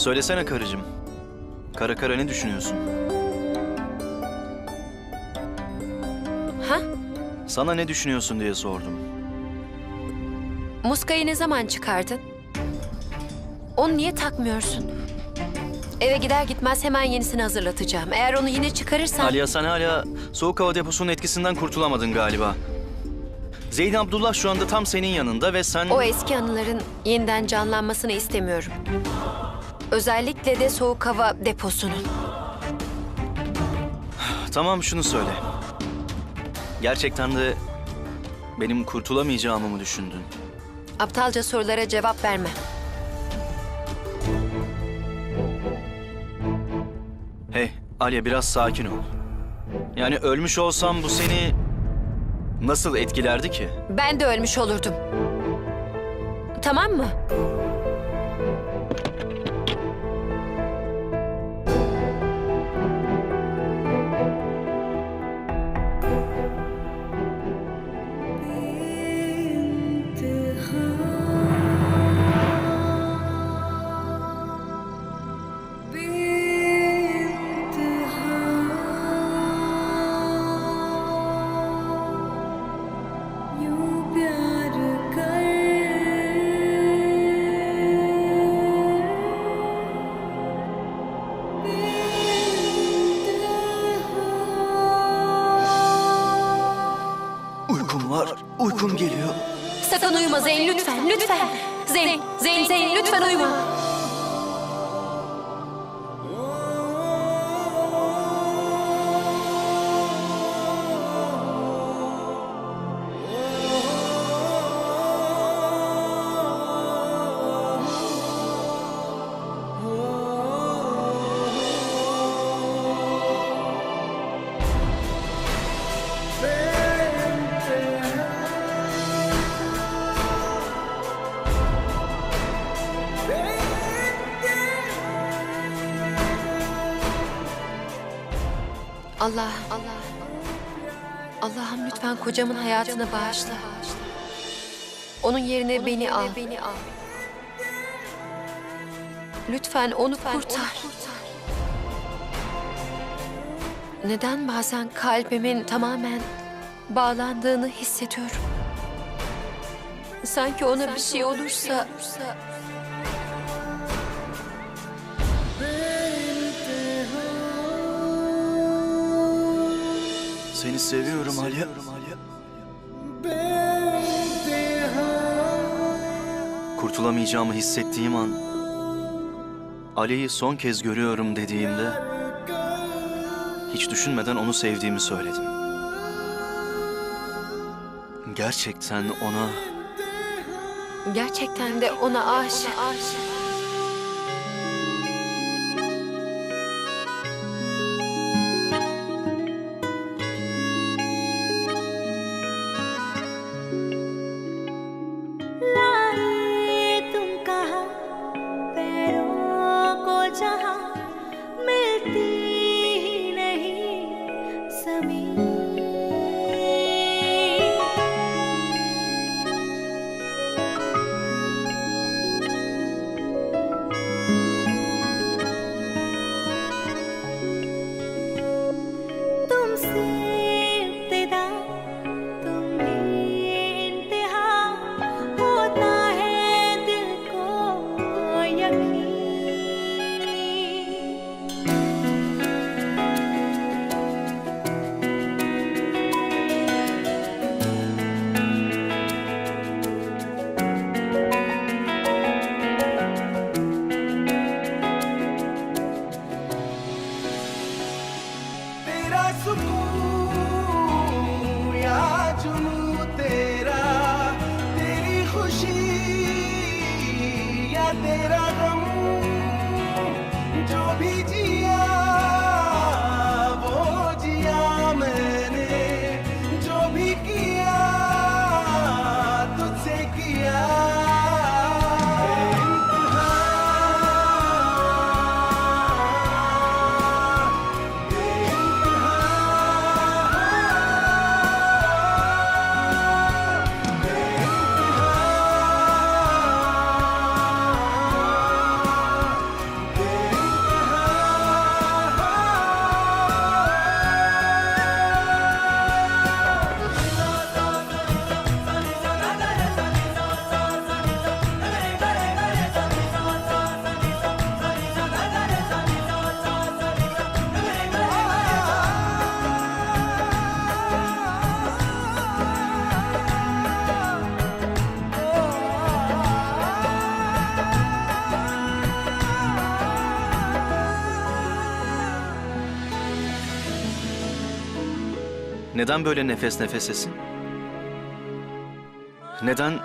Söylesene karıcığım. Kara kara ne düşünüyorsun? Ha? Sana ne düşünüyorsun diye sordum. Muskayı ne zaman çıkardın? Onu niye takmıyorsun? Eve gider gitmez hemen yenisini hazırlatacağım. Eğer onu yine çıkarırsan... Aliye sen hala soğuk hava deposunun etkisinden kurtulamadın galiba. Zeyn Abdullah şu anda tam senin yanında ve sen... O eski anıların yeniden canlanmasını istemiyorum. Özellikle de soğuk hava deposunun. Tamam şunu söyle. Gerçekten de benim kurtulamayacağımı mı düşündün? Aptalca sorulara cevap verme. Hey Aliye biraz sakin ol. Yani ölmüş olsam bu seni nasıl etkilerdi ki? Ben de ölmüş olurdum. Tamam mı? Uykum geliyor. Sakın uyuma Zeyn lütfen, lütfen. Zeyn, Zeyn, Zeyn lütfen uyuma. Allah, Allah. Allah'ım lütfen kocamın hayatını bağışla. Onun yerine beni al. Lütfen onu kurtar. Neden bazen kalbimin tamamen bağlandığını hissediyorum. Sanki ona bir şey olursa Seni seviyorum Aliye. Kurtulamayacağımı hissettiğim an Ali'yi son kez görüyorum dediğimde hiç düşünmeden onu sevdiğimi söyledim. Gerçekten ona gerçekten de ona aşık. लाए suporte. Neden böyle nefes nefesesin? Neden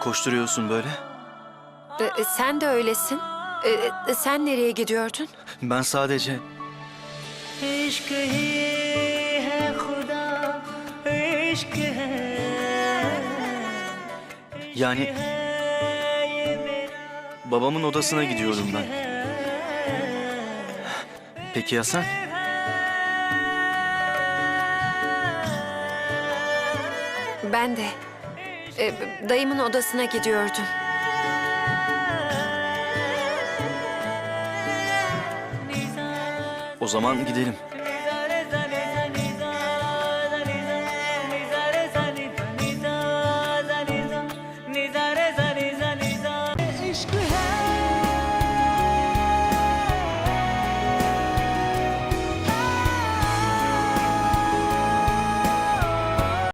koşturuyorsun böyle? E, e sen de öylesin. E, e, sen nereye gidiyordun? Ben sadece... Yani... Babamın odasına gidiyorum ben. Peki ya sen? Ben de. E, dayımın odasına gidiyordum. O zaman gidelim.